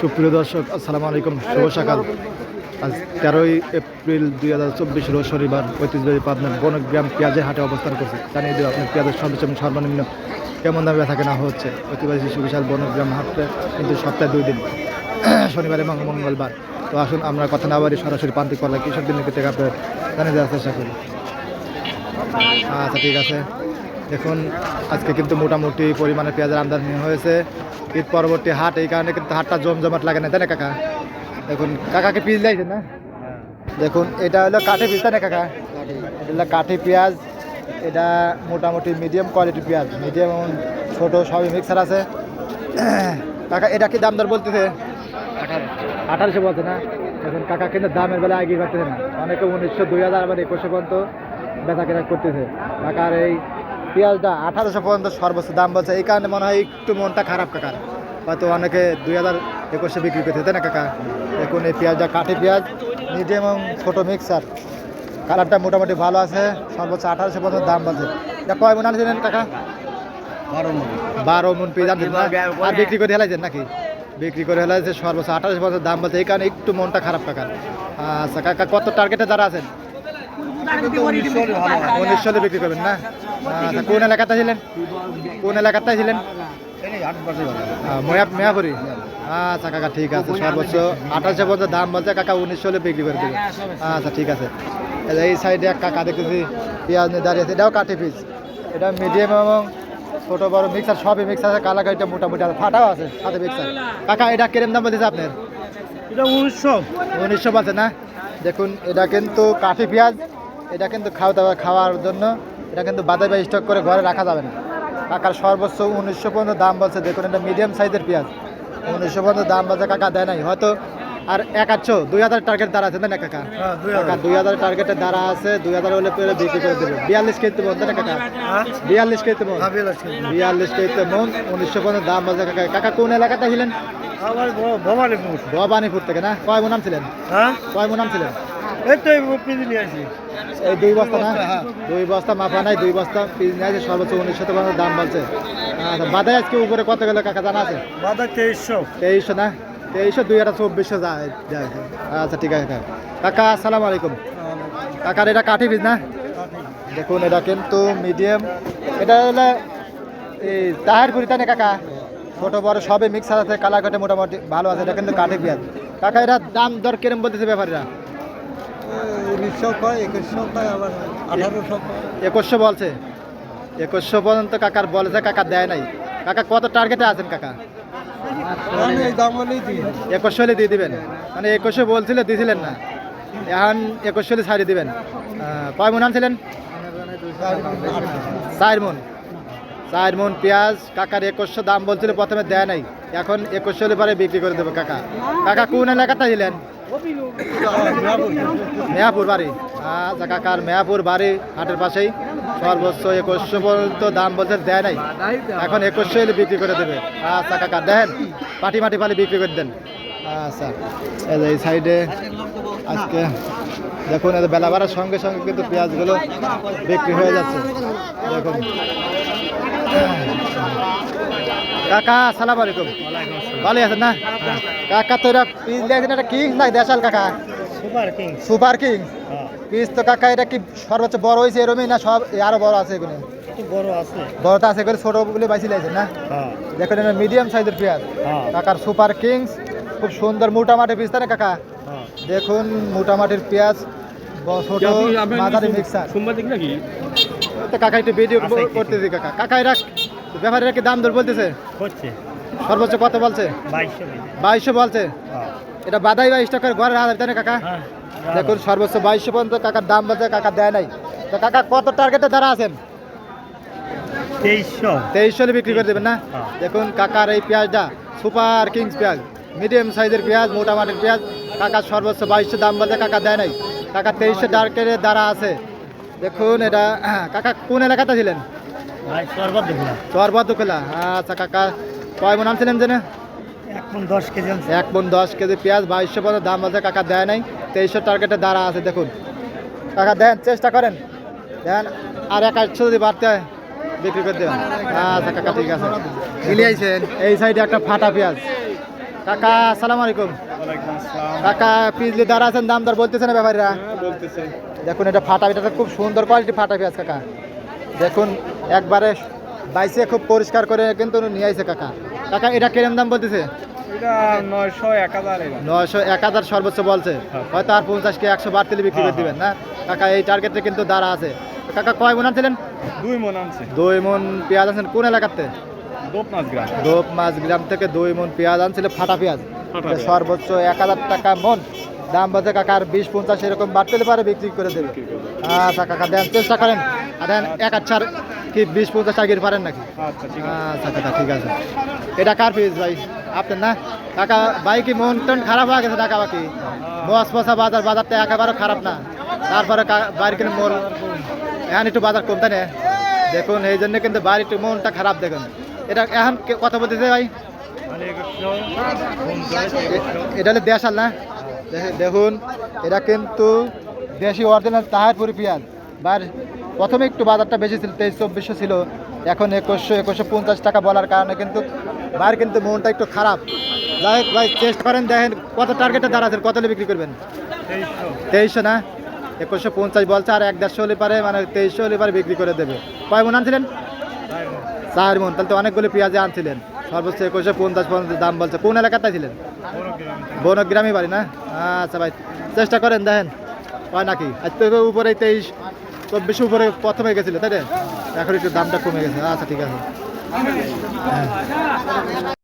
সুপ্রিয় দর্শক, আসসালামু আলাইকুম, শুভ সকাল। আজ তেরোই এপ্রিল দুই হাজার চব্বিশ রোজ শনিবার ঐতিহ্যবাহী পাবনার বনগ্রাম পেঁয়াজের হাটে অবস্থান করছে। জানিয়ে দেবো আপনার পেঁয়াজের সর্বোচ্চ এবং সর্বনিম্ন কেমন দামে থাকে না হচ্ছে? ঐতিহ্যবাহী শিশু বিশাল বনগ্রাম হাটে কিন্তু সপ্তাহে দুই দিন। শনিবার এবং মঙ্গলবার। তো আসুন, আমরা কথা না বাড়ি সরাসরি প্রান্তিক পাল্লা কৃষক দিন থেকে আপনার জানিয়ে দেওয়ার চেষ্টা করি। আচ্ছা ঠিক আছে। দেখুন আজকে কিন্তু মোটামুটি পরিমাণে পেঁয়াজের আমদানি হয়েছে। ঈদ পরবর্তী হাট, এই কারণে কিন্তু হাটটা জমজমাট লাগে না, তাই না, কাকা? দেখুন, কাকাকে পিস লাইছেন না? দেখুন, এটা হলো কাঠি পিস না, কাকা? এটা কাঠি পেঁয়াজ, এটা মোটামুটি মিডিয়াম কোয়ালিটি পেঁয়াজ মিডিয়াম এবং ছোটো সবই মিক্সার আছে। কাকা, এটা কি দাম দর বলতেছে? আঠারোশো বলছে না? এখন কাকা কিন্তু দামের বেলা আগে পাচ্ছে না। অনেকে উনিশশো, দুই হাজার আবার একুশে পর্যন্ত বেচা কেনা করতেছে। কাকার এই পেঁয়াজটা আঠারোশো পর্যন্ত সর্বোচ্চ দাম বলছে। এই কারণে মনে হয় একটু মনটা খারাপ কাকার হয়তো অনেকে দুই হাজার একুশে বিক্রি করতে তাই না কাকা? দেখুন এই পেঁয়াজটা কাঠি পেঁয়াজ মিডিয়াম এবং ছোটো মিক্সার কালারটা মোটামুটি ভালো আছে সর্বোচ্চ আঠারোশো পর্যন্ত দাম বলছে। এটা কয় মন আনছিলেন কাকা? বারো মন। পেঁয়াজ আনছেন না? আর বিক্রি করে হেলাইছেন নাকি? বিক্রি করে হেলাইছে সর্বোচ্চ আঠারোশো পর্যন্ত দাম বলছে। এই কারণে একটু মনটা খারাপ কাকার আচ্ছা কাকা কত টার্গেটে যারা আছেন? উনিশ সালে বিক্রি করবেন না? আচ্ছা কোন এলাকাতে ছিলেন কোন এলাকাতে ছিলেন মেয়াপুরি? আচ্ছা কাকা ঠিক আছে সর্বোচ্চ আঠাশশো পর্যন্ত দাম বলছে কাকা উনিশ সালে বিক্রি করে দেবে আচ্ছা ঠিক আছে। এই এই সাইডে এক কাকা দেখতেছি পেঁয়াজ নিয়ে দাঁড়িয়ে আছে। এটাও কাঠি পিস এটা মিডিয়াম এবং ছোট বড় মিক্সার সবই মিক্সার আছে। কালা গাড়িটা মোটামুটি আছে। ফাটাও আছে সাথে মিক্সার কাকা এটা কিরম দাম বলতেছে আপনার? এটা উনিশশো। উনিশশো বলছে না? দেখুন এটা কিন্তু কাঠি পেঁয়াজ। এটা কিন্তু খাওয়া দাওয়া খাওয়ার জন্য এটা কিন্তু বাদে বা স্টক করে ঘরে রাখা যাবে না। কাকার সর্বোচ্চ উনিশশো পর্যন্ত দাম বলছে। দেখুন এটা মিডিয়াম সাইজের পেঁয়াজ। উনিশশো পর্যন্ত দাম বলছে কাকা দেয় নাই। হয়তো আর এক আটশো দুই হাজার টার্গেট দ্বারা আছে না কাকা? হ্যাঁ, কাকা দুই হাজার টার্গেটের দ্বারা আছে দুই হাজার হলে পেলে বিক্রি করে দেবে। বিয়াল্লিশ কেজিতে মন না কাকা? বিয়াল্লিশ কেজিতে মন। বিয়াল্লিশ কেজিতে মন। উনিশশো পর্যন্ত দাম বলছে কাকা। কাকা কোন এলাকাতে ছিলেন ভবানীপুর। ভবানীপুর থেকে না? কয় মন নাম ছিলেন? হ্যাঁ? কয় মন নাম ছিলেন? এই দুই বস্তা না? দুই বস্তা মাপা নাই দুই বস্তা পিস নিয়ে আছে সর্বোচ্চ উনিশশো পর্যন্ত দাম বলছে। আচ্ছা বাদাই আজকে উপরে কত গেল কাকা জানা আছে? বাদা তেইশশো। তেইশশো না? তেইশশো দুই হাজার চব্বিশশো যায়। আচ্ছা ঠিক আছে কাকা। আসসালামু আলাইকুম। কাকার এটা কাঠি পিস না? দেখুন এটা কিন্তু মিডিয়াম এটা হলো এই তাহারপুরি তাই না কাকা? ছোট বড় সবে মিক্স আছে কালার কাটে মোটামুটি ভালো আছে এটা কিন্তু কাঠি পেঁয়াজ। কাকা এটা দাম দর কিরম বলতেছে ব্যাপারীরা? উনিশশো কয় একুশশো কয় আবার আঠারোশো কয়? একুশশো বলছে। একুশশো পর্যন্ত কাকার বলেছে কাকা দেয় নাই। কাকা কত টার্গেটে আছেন কাকা? একুশশো হলে দিয়ে দিবেন। মানে একুশশো বলছিল দিয়েছিলেন না। এখন একুশশো হলে ছাড়িয়ে দিবেন। কয় মন আনছিলেন? চার মন। চার মন পেঁয়াজ, কাকার একুশশো দাম বলছিল, প্রথমে দেয় নাই। এখন একুশশো পরে বিক্রি করে দেবো, কাকা। কাকা, কোন এলাকাতে ছিলেন মেয়াপুর বাড়ি। আচ্ছা কাকার মেয়াপুর বাড়ি, হাটের পাশেই। সর্বোচ্চ একুশশো পর্যন্ত দাম বলছে, দেয় নাই। এখন একুশশো এলে বিক্রি করে দেবে। আচ্ছা কাকা দেখেন পাটি মাটি পালি বিক্রি করে দেন। আচ্ছা এই সাইডে আজকে দেখুন বেলা বাড়ার সঙ্গে সঙ্গে কিন্তু পেঁয়াজগুলো বিক্রি হয়ে যাচ্ছে। দেখুন। কাকা সালাম আলাইকুম। ভালো আছেন না? কাকা তো এটা পিস লিয়েছেন এটা কি? না দেশাল কাকা। Super king. Super king? হ্যাঁ। পিস তো কাকা এটা কি সর্বোচ্চ বড় হয়েছে এরমই না সব আরও বড় আছে এগুলো? বড় আছে। বড় তো আছে এগুলো ছোটগুলো বাইসি লাইছেন না? হ্যাঁ। দেখুন এটা মিডিয়াম সাইজের পেঁয়াজ। হ্যাঁ। কাকার সুপার কিংস খুব সুন্দর মোটামাটি পিস না কাকা? দেখুন মোটামাটির পেঁয়াজ ছোট মাঝারি মিক্সার নাকি? তো কাকা একটু ভিডিও আছে কি? করতেছি কাকা। কাকা এরা ব্যাপারীরা কি দাম দর বলতেছে? সর্বোচ্চ কত বলছে? বাইশশো বলছে। হ্যাঁ। এটা বাদাই বা স্টকের ঘরে রাখা তাই না কাকা? হ্যাঁ দেখুন সর্বোচ্চ বাইশশো পর্যন্ত কাকার দাম বলছে কাকা দেয় নাই। তো কাকা কত টার্গেটে দ্বারা আছেন? তেইশশো। তেইশশো বিক্রি করে দেবেন না? হ্যাঁ। দেখুন কাকার এই পেঁয়াজটা সুপার কিংস পেঁয়াজ। মিডিয়াম সাইজের পেঁয়াজ মোটামাটির পেঁয়াজ। কাকার সর্বোচ্চ বাইশশো দাম বলছে কাকা দেয় নাই। কাকা তেইশশো টার্গেটে দ্বারা আছে দেখুন এটা কাকা কোন এলাকাতে ছিলেন? ভাই সর্বত দেখলাম চরবদ্দ আচ্ছা কাকা কয় মন আনছিলেন যেন আনছে। এক মন দশ কেজি পেঁয়াজ বাইশশো পর্যন্ত দাম বলছে কাকা দেয় নাই। তেইশশো টার্গেটে দাঁড়া আছে দেখুন। কাকা দেন চেষ্টা করেন। দেন আর এক আটশো যদি বাড়তে হয় বিক্রি করে দেবেন। আচ্ছা কাকা ঠিক আছে। মিলিয়েছেন এই সাইডে একটা ফাটা পেঁয়াজ। কাকা আসসালামু আলাইকুম। কাকা পিজলি দাঁড়া আছেন দাম দর বলতেছে না ব্যাপারীরা? হ্যাঁ দেখুন এটা ফাটা এটা খুব সুন্দর কোয়ালিটি ফাটা পেঁয়াজ কাকা। দেখুন একবারে বাইসে খুব পরিষ্কার করে কিন্তু নিয়ে আইছে কাকা। কাকা এটা কিরম দাম বলতেছে? নয়শো এক হাজার সর্বোচ্চ বলছে। হয়তো আর পঞ্চাশ কি একশো বার বিক্রি করে হ্যাঁ, দিবেন না? কাকা এই টার্গেটে কিন্তু দাঁড়া আছে। কাকা কয় মন আনছিলেন? দুই মন আনছে। দুই মন পেঁয়াজ আনছেন কোন এলাকাতে? দোপ মাছ গ্রাম থেকে দুই মন পেঁয়াজ আনছিল ফাটা পেঁয়াজ। সর্বোচ্চ এক হাজার টাকা মন। দাম বলতে কাকার বিশ পঞ্চাশ এরকম বাড়তে পারে বিক্রি করে দেবে। আচ্ছা কাকা দেন চেষ্টা করেন। আর দেন এক আচ্ছার কি বিশ পঞ্চাশ টাকা পারেন নাকি? আচ্ছা ঠিক আছে। আচ্ছা কাকা ঠিক আছে। এটা কার পিস ভাই? আপনার না? কাকা ভাই কি মন টন খারাপ হয়ে গেছে টাকা বাকি? বস বসা বাজার বাজারটা একেবারে খারাপ না। তারপরে কা- বাইরে কিনে মোর এখন একটু বাজার কমতে নে। দেখুন এই জন্য কিন্তু বাইরে একটু মনটা খারাপ দেখুন। এটা এখন কথা বলতেছে ভাই? মানে এটা হলো দেশাল না? দেখুন এটা কিন্তু দেশি অরিজিনাল তাহারপুরি পেঁয়াজ। বার প্রথমে একটু বাজারটা বেশি ছিল তেইশ চব্বিশশো ছিল। এখন একুশশো একুশশো পঞ্চাশ টাকা বলার কারণে কিন্তু বার কিন্তু মনটা একটু খারাপ। যাই হোক ভাই চেষ্টা করেন দেখেন কত টার্গেটে দাঁড়াচ্ছেন কত হলে বিক্রি করবেন? তেইশশো। তেইশশো না? একুশশো পঞ্চাশ বলছে আর এক দেড়শো হলে পারে মানে তেইশশো হলে পারে বিক্রি করে দেবে। কয় মন আনছিলেন? চার মন। তাহলে তো অনেকগুলো পেঁয়াজে আনছিলেন। সর্বোচ্চ একুশে পঞ্চাশ পর্যন্ত দাম বলছে। কোন এলাকাতে ছিলেন? বনগ্রামই বাড়ি না? আচ্ছা ভাই, চেষ্টা করেন, দেখেন। হয় নাকি? আজ তো উপরে তেইশ, চব্বিশ উপরে প্রথমে গেছিল, তাই এখন একটু দামটা কমে গেছে। আচ্ছা ঠিক আছে। হ্যাঁ।